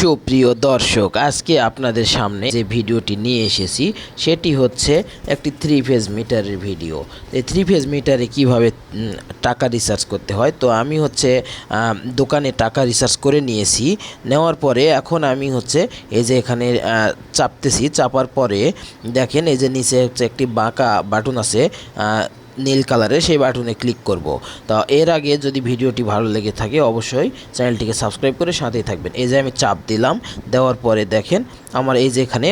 সুপ্রিয় দর্শক, আজকে আপনাদের সামনে যে ভিডিওটি নিয়ে এসেছি, সেটি হচ্ছে একটি থ্রি ফেজ মিটারের ভিডিও এই থ্রি ফেজ মিটারে কীভাবে টাকা রিচার্জ করতে হয়? তো আমি হচ্ছে দোকানে টাকা রিচার্জ করে নিয়েছি। নেওয়ার পরে এখন আমি হচ্ছে, এই যে এখানে চাপতেছি। চাপার পরে দেখেন, এই যে নিচে হচ্ছে একটি বাঁকা বাটন আছে নীল কালারের সেই বাটনে ক্লিক করব। তো এর আগে যদি ভিডিওটি ভালো লেগে থাকে অবশ্যই চ্যানেলটিকে সাবস্ক্রাইব করে সাথেই থাকবেন। এই যে আমি চাপ দিলাম, দেওয়ার পরে দেখেন আমার এই যে এখানে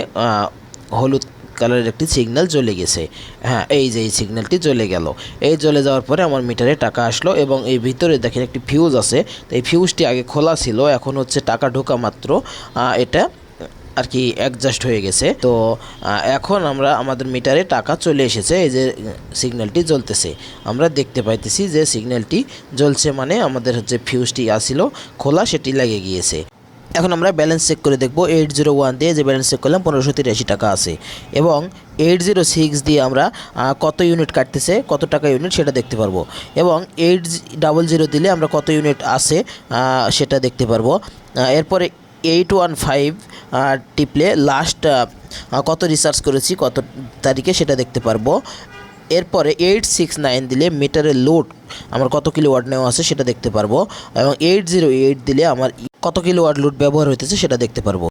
হলুদ কালারের একটি সিগন্যাল চলে গেছে। হ্যাঁ এই যে এই সিগন্যালটি চলে গেল। এই চলে যাওয়ার পরে আমার মিটারে টাকা আসলো এবং এই ভিতরে দেখেন একটি ফিউজ আছে। তো এই ফিউজটি আগে খোলা ছিল, এখন হচ্ছে টাকা ঢোকা মাত্র। এটা আর কি অ্যাডজাস্ট হয়ে গেছে। তো এখন আমরা আমাদের মিটারে টাকা চলে এসেছে, এই যে সিগন্যালটি জ্বলতেছে। আমরা দেখতে পাইতেছি যে সিগন্যালটি জ্বলছে মানে আমাদের হচ্ছে ফিউজটি আসিল, খোলা সেটি লেগে গিয়েছে। এখন আমরা ব্যালেন্স চেক করে দেখব এইট জিরো ওয়ান দিয়ে যে ব্যালেন্স চেক করলাম, পনেরোশো তিরাশি টাকা আছে। এবং এইট জিরো সিক্স দিয়ে আমরা কত ইউনিট কাটতেছে, কত টাকা ইউনিট সেটা দেখতে পারব। এবং এইট ডাবল জিরো দিলে আমরা কত ইউনিট আছে সেটা দেখতে পারব। এরপরে এইট ওয়ান ফাইভ টিপলে লাস্ট কত রিসার্চ করেছি, কত তারিখে সেটা দেখতে পারব। এরপরে এইট সিক্স নাইন দিলে মিটারের লোড আমার কত কিলো ওয়ার্ড নেওয়া আছে সেটা দেখতে পারব। এবং এইট জিরো এইট দিলে আমার কত কিলো ওয়ার্ড লোড ব্যবহার হইতেছে সেটা দেখতে পারব।